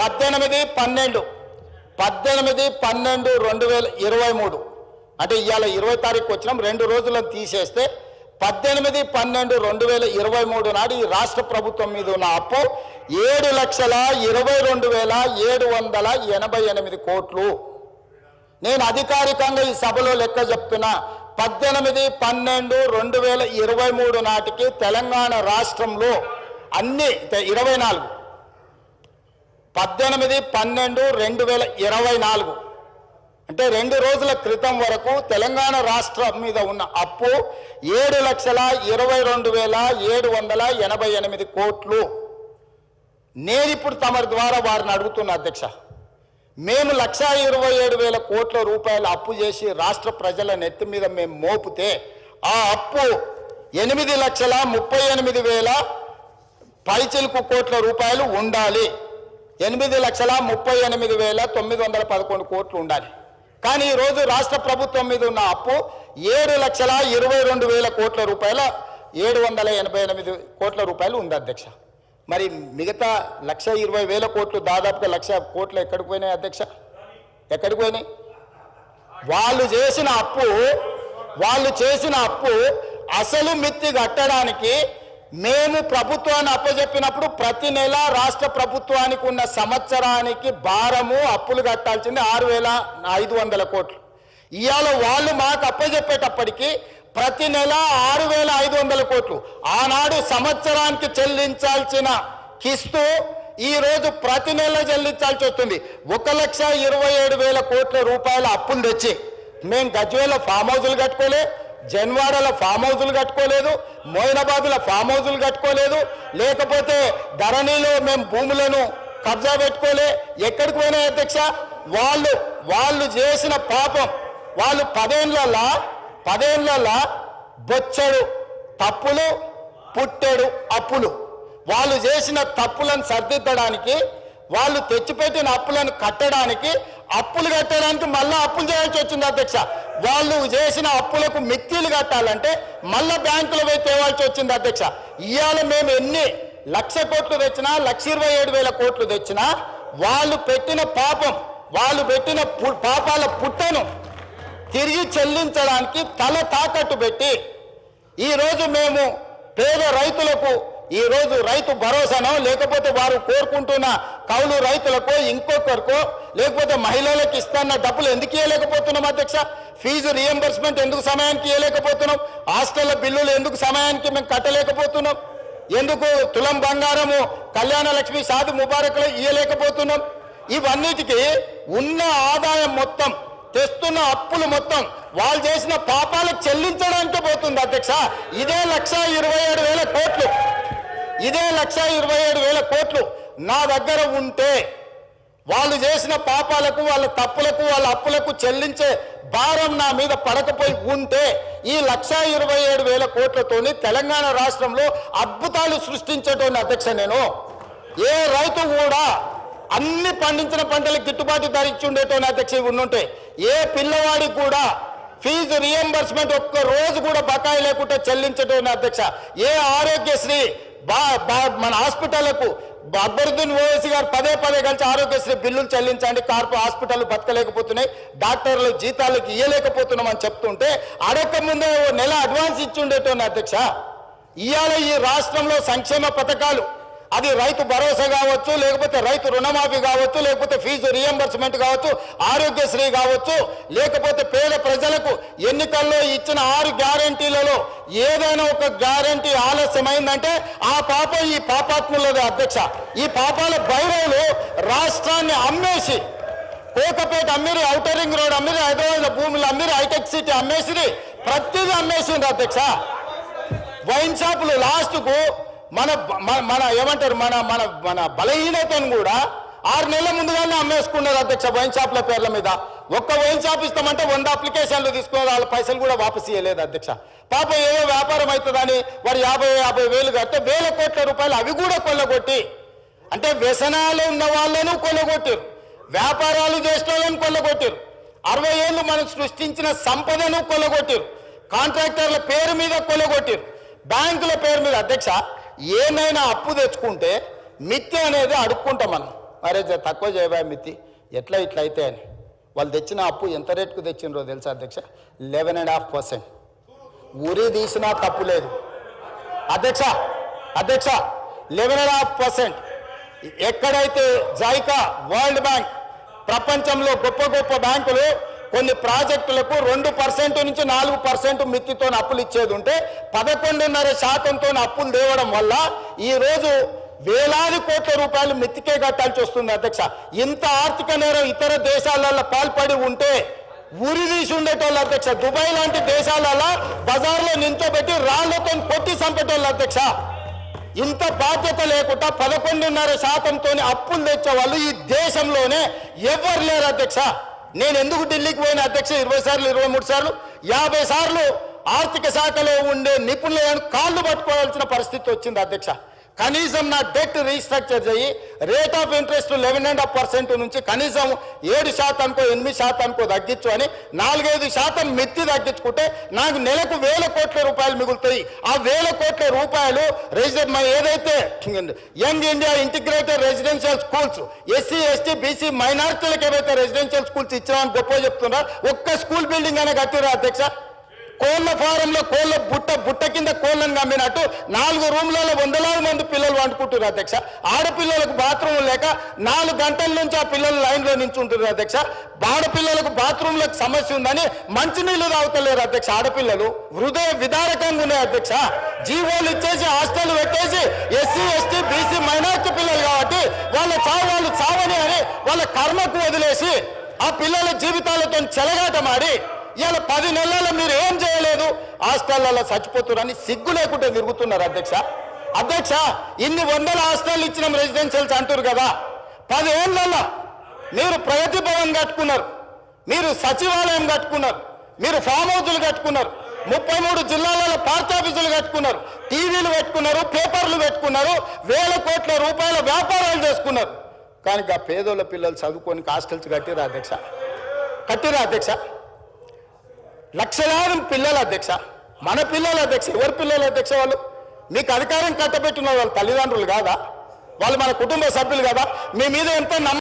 పద్దెనిమిది పన్నెండు. పద్దెనిమిది పన్నెండు రెండు వేల ఇరవై మూడు. అంటే ఇవాళ ఇరవై తారీఖు వచ్చినాం రెండు రోజులను తీసేస్తే పద్దెనిమిది పన్నెండు రెండు వేల ఇరవై మూడు నాడు ఈ రాష్ట్ర ప్రభుత్వం మీద ఉన్న అప్పు ఏడు లక్షల ఇరవై రెండు వేల ఏడు వందల ఎనభై ఎనిమిది కోట్లు. నేను అధికారికంగా ఈ సభలో లెక్క చెప్తున్నా పద్దెనిమిది పన్నెండు రెండు వేల ఇరవై మూడు నాటికి తెలంగాణ రాష్ట్రంలో అన్ని ఇరవై నాలుగు. పద్దెనిమిది పన్నెండు రెండు వేల ఇరవై నాలుగు. అంటే రెండు రోజుల క్రితం వరకు తెలంగాణ రాష్ట్రం మీద ఉన్న అప్పు ఏడు లక్షల ఇరవై రెండు వేల ఏడు వందల ఎనభై ఎనిమిది కోట్లు. నేను ఇప్పుడు తమరి ద్వారా వారిని అడుగుతున్న అధ్యక్ష మేము లక్ష ఇరవై ఏడు వేల కోట్ల రూపాయలు అప్పు చేసి రాష్ట్ర ప్రజల నెత్తి మీద మేము మోపితే ఆ అప్పు ఎనిమిది లక్షల ముప్పై ఎనిమిది వేల పైచిలుకు కోట్ల రూపాయలు ఉండాలి. ఎనిమిది లక్షల ముప్పై ఎనిమిది వేల తొమ్మిది వందల పదకొండు కోట్లు ఉండాలి. కానీ ఈరోజు రాష్ట్ర ప్రభుత్వం మీద ఉన్న అప్పు ఏడు లక్షల ఇరవై రెండు వేల కోట్ల రూపాయల ఏడు వందల ఎనభై ఎనిమిది కోట్ల రూపాయలు ఉంది అధ్యక్ష. మరి మిగతా లక్ష ఇరవై వేల కోట్లు దాదాపుగా లక్ష కోట్లు ఎక్కడికి పోయినాయి అధ్యక్ష? ఎక్కడికి పోయినాయి? వాళ్ళు చేసిన అప్పు వాళ్ళు చేసిన అప్పు అసలు మిత్తి కట్టడానికి మేము ప్రభుత్వాన్ని అప్పజెప్పినప్పుడు ప్రతి నెల రాష్ట్ర ప్రభుత్వానికి ఉన్న సంవత్సరానికి భారము అప్పులు కట్టాల్సింది ఆరు వేల ఐదు వందల కోట్లు. ఇవాళ వాళ్ళు మాకు అప్పజెప్పేటప్పటికీ ప్రతి నెల ఆరు వేల ఐదు వందల కోట్లు. ఆనాడు సంవత్సరానికి చెల్లించాల్సిన కిస్తు ఈరోజు ప్రతి నెల చెల్లించాల్సి వస్తుంది. ఒక లక్ష ఇరవై ఏడు వేల కోట్ల రూపాయల అప్పులు తెచ్చి మేము గజ్వేలో ఫామ్ హౌజులు కట్టుకోలే జన్వాడల ఫామ్ హౌజులు కట్టుకోలేదు మోయినాబాద్ల ఫామ్ హౌజులు కట్టుకోలేదు. లేకపోతే ధరణిలో మేము భూములను కబ్జా పెట్టుకోలే. ఎక్కడికి పోయినా అధ్యక్ష వాళ్ళు వాళ్ళు చేసిన పాపం వాళ్ళు పదేళ్ళల్లా పదేళ్ళల్లా బొచ్చడు తప్పులు పుట్టెడు అప్పులు. వాళ్ళు చేసిన తప్పులను సర్దిద్దడానికి వాళ్ళు తెచ్చిపెట్టిన అప్పులను కట్టడానికి అప్పులు కట్టడానికి మళ్ళీ అప్పులు చేయాల్సి వచ్చింది అధ్యక్ష. వాళ్ళు చేసిన అప్పులకు మిక్తీలు కట్టాలంటే మళ్ళీ బ్యాంకులో పోయి తేవాల్సి వచ్చింది అధ్యక్ష. ఇవాళ మేము ఎన్ని లక్ష కోట్లు తెచ్చినా లక్ష ఇరవై ఏడు వేల కోట్లు తెచ్చినా వాళ్ళు పెట్టిన పాపం వాళ్ళు పెట్టిన పు- పాపాల పుట్టను తిరిగి చెల్లించడానికి తల తాకట్టు పెట్టి ఈరోజు మేము పేద రైతులకు ఈరోజు రైతు భరోసానో లేకపోతే వారు కోరుకుంటున్న కౌలు రైతులకో ఇంకొకరికో లేకపోతే మహిళలకు ఇస్తున్న డబ్బులు ఎందుకు ఇవ్వలేకపోతున్నాం అధ్యక్ష? ఫీజు రియంబర్స్మెంట్ ఎందుకు సమయానికి ఇవ్వలేకపోతున్నాం హాస్టల్ బిల్లులు ఎందుకు సమయానికి మేము కట్టలేకపోతున్నాం? ఎందుకు తులం బంగారము కళ్యాణ లక్ష్మి సాధు ముబారకులు ఇవ్వలేకపోతున్నాం ఇవన్నిటికీ ఉన్న ఆదాయం మొత్తం తెస్తున్న అప్పులు మొత్తం వాళ్ళు చేసిన పాపాలకు చెల్లించడానికే పోతుంది అధ్యక్ష. ఇదే లక్ష ఇరవై ఏడు వేల కోట్లు. ఇదే లక్ష ఇరవై ఏడు వేల కోట్లు నా దగ్గర ఉంటే వాళ్ళు చేసిన పాపాలకు వాళ్ళ తప్పులకు వాళ్ళ అప్పులకు చెల్లించే భారం నా మీద పడకపోయి ఉంటే ఈ లక్ష ఇరవై ఏడు వేల కోట్లతోని తెలంగాణ రాష్ట్రంలో అద్భుతాలు సృష్టించేటువంటి అధ్యక్ష నేను. ఏ రైతు కూడా అన్ని పండించిన పంటలకు గిట్టుబాటు ధర ఇచ్చి ఉండేటోని అధ్యక్ష ఉండుంటే ఏ పిల్లవాడికి కూడా ఫీజు రియంబర్స్మెంట్ ఒక్క రోజు కూడా బకాయి లేకుండా చెల్లించటోని అధ్యక్ష ఏ ఆరోగ్యశ్రీ బా బా- మన హాస్పిటళ్ళకు అక్బరుద్దీన్ ఓవైసీ గారు పదే పదే కలిసి ఆరోగ్యశ్రీ బిల్లులు చెల్లించండి కార్పొ హాస్పిటల్ బతకలేకపోతున్నాయి డాక్టర్లు జీతాలకు ఇయ్యలేకపోతున్నాం అని చెప్తుంటే అడగక ముందే ఓ నెల అడ్వాన్స్ ఇచ్చి ఉండేటోని అధ్యక్ష. ఇవాళ ఈ రాష్ట్రంలో సంక్షేమ పథకాలు. అది రైతు భరోసా కావచ్చు లేకపోతే రైతు రుణమాఫీ కావచ్చు లేకపోతే ఫీజు రియంబర్స్మెంట్ కావచ్చు ఆరోగ్యశ్రీ కావచ్చు లేకపోతే పేద ప్రజలకు ఎన్నికల్లో ఇచ్చిన ఆరు గ్యారంటీలలో ఏదైనా ఒక గ్యారంటీ ఆలస్యమైందంటే ఆ పాప ఈ పాపాత్ములది అధ్యక్ష. ఈ పాపాల భైరవులు రాష్ట్రాన్ని అమ్మేసి కోకపేట అమ్మిరి ఔటర్ రింగ్ రోడ్ అమ్మిరి హైదరాబాద్ భూములు అమ్మిరి హైటెక్ సిటీ అమ్మేసిరి ప్రతిదీ అమ్మేసింది అధ్యక్ష. వైన్ షాపులు లాస్ట్కు మన మన- మన ఏమంటారు? మన మన మన బలహీనతను కూడా ఆరు నెలల ముందుగానే అమ్మేసుకున్నారు అధ్యక్ష వైన్ షాప్ల పేర్ల మీద. ఒక్క వైన్ షాప్ ఇస్తామంటే వంద అప్లికేషన్లు తీసుకున్నారు వాళ్ళ పైసలు కూడా వాపస్ ఇవ్వలేదు అధ్యక్ష. పాప ఏదో వ్యాపారం అవుతుందని వారు యాభై యాభై వేలు కడితే వేల కోట్ల రూపాయలు అవి కూడా కొల్లగొట్టి అంటే వ్యసనాలు ఉన్న వాళ్ళను కొల్లగొట్టారు. వ్యాపారాలు చేసిన వాళ్ళని కొల్లగొట్టారు. అరవై ఏళ్ళు మనం సృష్టించిన సంపదను కొల్లగొట్టారు. కాంట్రాక్టర్ల పేరు మీద కొల్లగొట్టారు. బ్యాంకుల పేరు మీద అధ్యక్ష ఏమైనా అప్పు తెచ్చుకుంటే మిత్తి అనేది అడుక్కుంటాం మనం. మరే తక్కువ చేయబా మిత్తి ఎట్లా ఇట్లా అయితే అని. వాళ్ళు తెచ్చిన అప్పు ఎంత రేట్కు తెచ్చిండ్రో తెలుసా అధ్యక్ష? Eleven and half percent. ఉరి తీసినా తప్పు లేదు. అధ్యక్ష అధ్యక్ష లెవెన్ అండ్ హాఫ్ పర్సెంట్. ఎక్కడైతే జైకా వరల్డ్ బ్యాంక్ ప్రపంచంలో గొప్ప గొప్ప బ్యాంకులు కొన్ని ప్రాజెక్టులకు రెండు పర్సెంట్ నుంచి నాలుగు పర్సెంట్ మిత్తితో అప్పులు ఇచ్చేది ఉంటే పదకొండున్నర శాతంతో అప్పులు తేవడం వల్ల ఈరోజు వేలాది కోట్ల రూపాయలు మిత్తికే కట్టాల్సి వస్తుంది అధ్యక్ష. ఇంత ఆర్థిక నేరం ఇతర దేశాలలో పాల్పడి ఉంటే ఉరి తీసి ఉండేటోళ్ళు అధ్యక్ష. దుబాయ్ లాంటి దేశాలలో బజార్లో నించోబెట్టి రాళ్ళతో కొట్టి చంపేటోళ్ళు అధ్యక్ష. ఇంత బాధ్యత లేకుండా పదకొండున్నర శాతంతో అప్పులు తెచ్చే వాళ్ళు ఈ దేశంలోనే ఎవరు లేరు అధ్యక్ష. నేను ఎందుకు ఢిల్లీకి పోయిన అధ్యక్ష? ఇరవై సార్లు ఇరవై మూడు సార్లు. యాభై సార్లు ఆర్థిక శాఖలో ఉండే నిపుణులను కాళ్ళు పట్టుకోవాల్సిన పరిస్థితి వచ్చింది అధ్యక్ష. కనీసం నా డెట్ రీస్ట్రక్చర్ చేయి. Rate of interest eleven and half percent నుంచి కనీసం ఏడు శాతానికో ఎనిమిది శాతానికో తగ్గించు అని నాలుగైదు శాతం మెత్తి తగ్గించుకుంటే నాకు నెలకు వేల కోట్ల రూపాయలు మిగులుతాయి. ఆ వేల కోట్ల రూపాయలు రెసిడెంట్ ఏదైతే young India integrated residential schools SC ST BC మైనారిటీలకు ఏవైతే రెసిడెన్షియల్ స్కూల్స్ ఇచ్చామని గొప్ప చెప్తున్నారు ఒక్క స్కూల్ బిల్డింగ్ అనే కట్టిరా అధ్యక్ష. కోళ్ళ ఫారంలో కోళ్ళ బుట్ట బుట్ట కింద కోళ్ళను కమ్మినట్టు నాలుగు రూమ్లలో వందలాది మంది పిల్లలు వండుకుంటారు అధ్యక్ష. ఆడపిల్లలకు బాత్రూమ్ లేక నాలుగు గంటల నుంచి ఆ పిల్లలు లైన్లో నించుంటున్నారు అధ్యక్ష. ఆడపిల్లలకు బాత్రూంలకు సమస్య ఉందని మంచినీళ్ళు తాగుతలేరు అధ్యక్ష ఆడపిల్లలు. హృదయ విదారకంగా ఉన్నాయి అధ్యక్ష. జీవోలు ఇచ్చేసి హాస్టల్ పెట్టేసి ఎస్సీ ఎస్టీ బీసీ మైనార్టీ పిల్లలు కాబట్టి వాళ్ళ చావు వాళ్ళు చావని అని వాళ్ళ కర్మకు వదిలేసి ఆ పిల్లల జీవితాలతో చెలగాటమాడి ఇవాళ పది నెలల్లో మీరు ఏం చేయలేదు? హాస్టళ్ళలో చచ్చిపోతున్నారని సిగ్గు లేకుండా తిరుగుతున్నారు అధ్యక్ష. అధ్యక్ష ఇన్ని వందల హాస్టల్ ఇచ్చిన రెసిడెన్షియల్స్ అంటారు కదా. పదేళ్ళలో మీరు ప్రగతి భవన్ కట్టుకున్నారు. మీరు సచివాలయం కట్టుకున్నారు. మీరు ఫామ్ హౌజులు కట్టుకున్నారు. ముప్పై మూడు జిల్లాలలో పార్టీ ఆఫీసులు కట్టుకున్నారు. టీవీలు పెట్టుకున్నారు పేపర్లు పెట్టుకున్నారు వేల కోట్ల రూపాయల వ్యాపారాలు చేసుకున్నారు. కానీ ఆ పేదోళ్ళ పిల్లలు చదువుకొని హాస్టల్స్ కట్టిరా అధ్యక్ష? కట్టిరా అధ్యక్ష? లక్షలాది పిల్లల అధ్యక్ష మన పిల్లల అధ్యక్ష ఎవరి పిల్లల అధ్యక్ష వాళ్ళు? మీకు అధికారం కట్టబెట్టిన వాళ్ళ తల్లిదండ్రులు కాదా? వాళ్ళు మన కుటుంబ సభ్యులు కదా? మీ మీద ఎంతో నమ్మకం